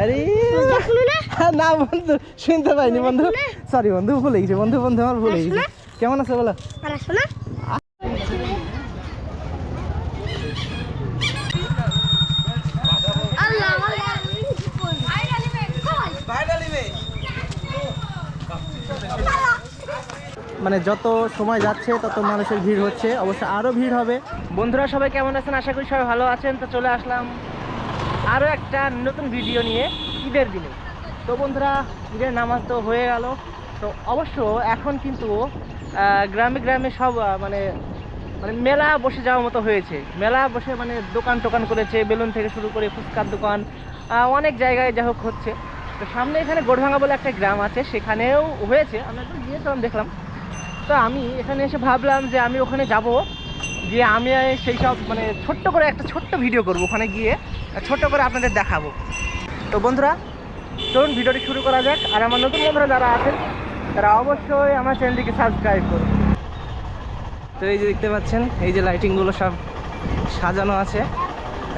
আরে না বন্ধু শুনতে পাইনি বন্ধু। সরি বন্ধু। ভুলে গেছি। বন্ধু বন্ধু আমার ভুলে গেছি। কেমন আছে বলো? মানে যত সময় যাচ্ছে তত মানুষের ভিড় হচ্ছে। অবশ্য আরও ভিড় হবে। বন্ধুরা সবাই কেমন আছেন? আশা করি সবাই ভালো আছেন। তো চলে আসলাম আরও একটা নতুন ভিডিও নিয়ে ঈদের দিনে। তো বন্ধুরা, ঈদের নামাজ তো হয়ে গেল। তো অবশ্য এখন কিন্তু গ্রামে গ্রামে সব মানে মানে মেলা বসে যাওয়ার মতো হয়েছে। মেলা বসে মানে দোকান টোকান করেছে, বেলুন থেকে শুরু করে ফুচকার দোকান অনেক জায়গায় যা হোক হচ্ছে। তো সামনে এখানে গোড়ভাঙা বলে একটা গ্রাম আছে, সেখানেও হয়েছে। আমি একদম গিয়েছিলাম, দেখলাম। তো আমি এখানে এসে ভাবলাম যে আমি ওখানে যাব যে আমি সেই সব মানে ছোট্ট করে একটা ছোট্ট ভিডিও করব ওখানে গিয়ে। ছোট্ট করে আপনাদের দেখাবো। তো বন্ধুরা, চলুন ভিডিওটি শুরু করা যাক। আর আমার নতুন বন্ধুরা যারা আছেন, তারা অবশ্যই আমার চ্যানেলটিকে সাবস্ক্রাইব করুন। তো এই যে দেখতে পাচ্ছেন, এই যে লাইটিংগুলো সব সাজানো আছে।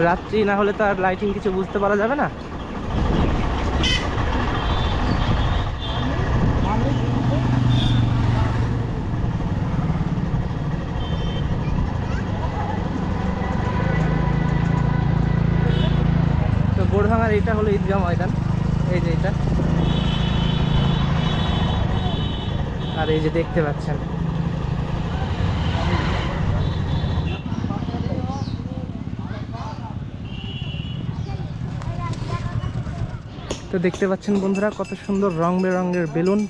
রাত্রি না হলে তো আর লাইটিং কিছু বুঝতে পারা যাবে না তো গোড়ভাঙার হলো ময়দান। এই যে এটা। আর এই যে দেখতে পাচ্ছেন। তো দেখতে পাচ্ছেন বন্ধুরা, কত সুন্দর রং বেরঙের বেলুন।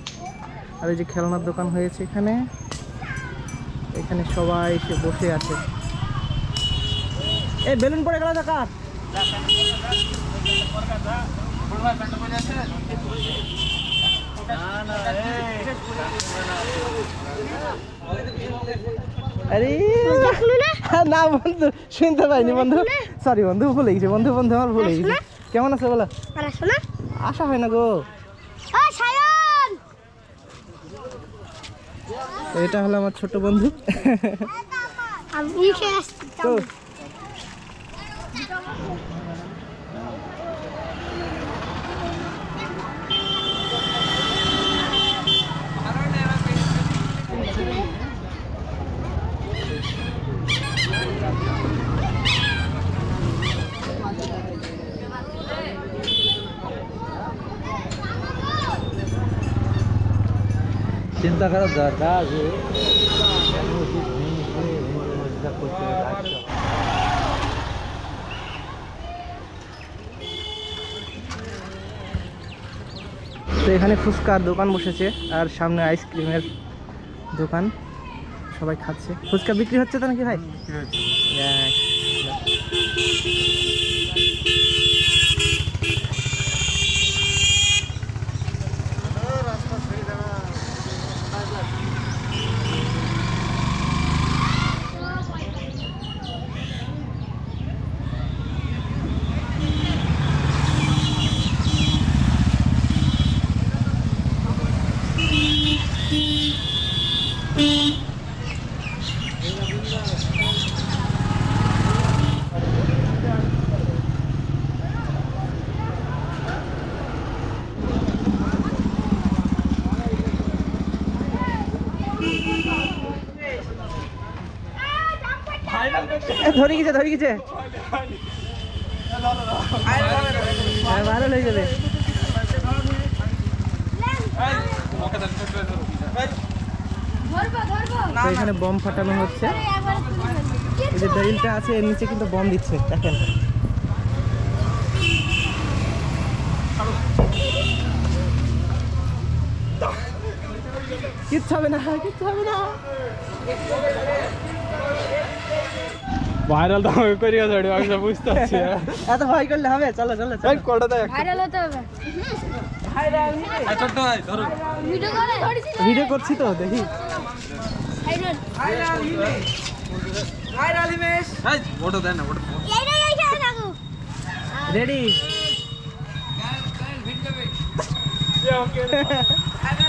আর এই যে খেলনার দোকান হয়েছে এখানে। এখানে সবাই এসে বসে আছে। এই বেলুন পড়ে গেল কার? আরে না বন্ধু শুনতে পাইনি বন্ধু। সরি বন্ধু ভুলে গেছি। বন্ধু বন্ধু আমার ভুলে গেছি। কেমন আছে বলো? আশা হয় না গো। এটা হলো আমার ছোট বন্ধু। তো। চিন্তা করার দরকার যে তো এখানে ফুচকার দোকান বসেছে আর সামনে আইসক্রিমের দোকান। সবাই খাচ্ছে। ফুচকা বিক্রি হচ্ছে তো নাকি ভাই যাক। এ, ধরে গেছে ধরে গেছে। হ্যাঁ, যাবে। এখানে বম ফাটানো হচ্ছে। এই যে বেরিলটা আছে এর নিচে কিন্তু বম দিচ্ছে দেখেন। কিচ্ছু হবে না কিচ্ছু হবে না। ভাইরাল তো আমি করি গেছে আমি সব বুঝতে পারছি এত ভয় করলে হবে? চলো চলো চলো। কটা দেখ। ভাইরাল হতে হবে। ছোট্ট ভাই ধরো। ভিডিও করে? ভিডিও করছি তো দেখি। এই দেন না ওটা এই রে এই খেলা থাকো রেডি আল্লাহ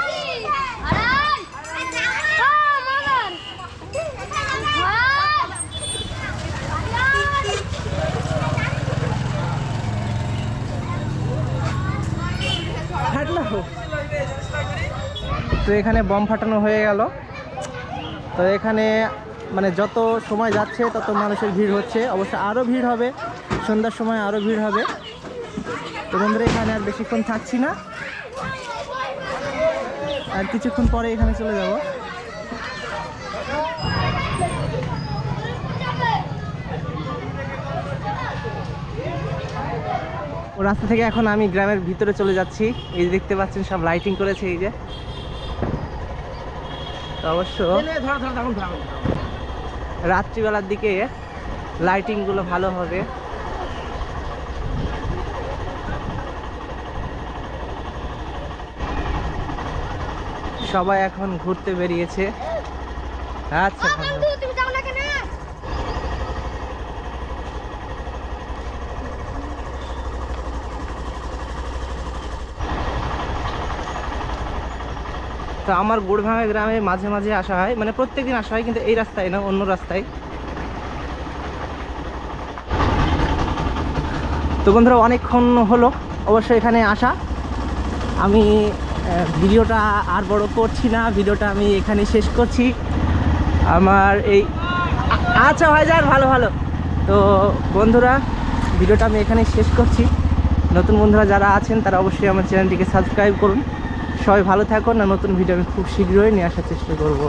তো এখানে বম ফাটানো হয়ে গেল। তো এখানে মানে যত সময় যাচ্ছে, তত মানুষের ভিড় হচ্ছে। অবশ্য আরও ভিড় হবে। সন্ধ্যার সময় আরও ভিড় হবে। তো বন্ধুরা, এখানে আর বেশিক্ষণ থাকছি না। আর কিছুক্ষণ পরে এখানে চলে যাব। রাস্তা থেকে এখন আমি গ্রামের ভিতরে চলে যাচ্ছি। এই যে দেখতে পাচ্ছেন, সব লাইটিং করেছে এই যে। তো অবশ্য রাত্রিবেলার দিকে লাইটিংগুলো ভালো হবে। সবাই এখন ঘুরতে বেরিয়েছে। আচ্ছা ভালো। তুমি যাও না কেন তো আমার গুড়ভাঙা গ্রামে মাঝে মাঝে আসা হয়। মানে প্রত্যেকদিন আসা হয়, কিন্তু এই রাস্তায় না, অন্য রাস্তায়। তো বন্ধুরা, অনেকক্ষণ হলো অবশ্য এখানে আসা। আমি ভিডিওটা আর বড় করছি না, ভিডিওটা আমি এখানে শেষ করছি। আমার এই আচ্ছা আচ্ছা ভাইজান ভালো ভালো। তো বন্ধুরা, ভিডিওটা আমি এখানে শেষ করছি। নতুন বন্ধুরা যারা আছেন, তারা অবশ্যই আমার চ্যানেলটিকে সাবস্ক্রাইব করুন। সবাই ভালো থাকুন আর নতুন ভিডিও আমি খুব শীঘ্রই নিয়ে আসার চেষ্টা করব।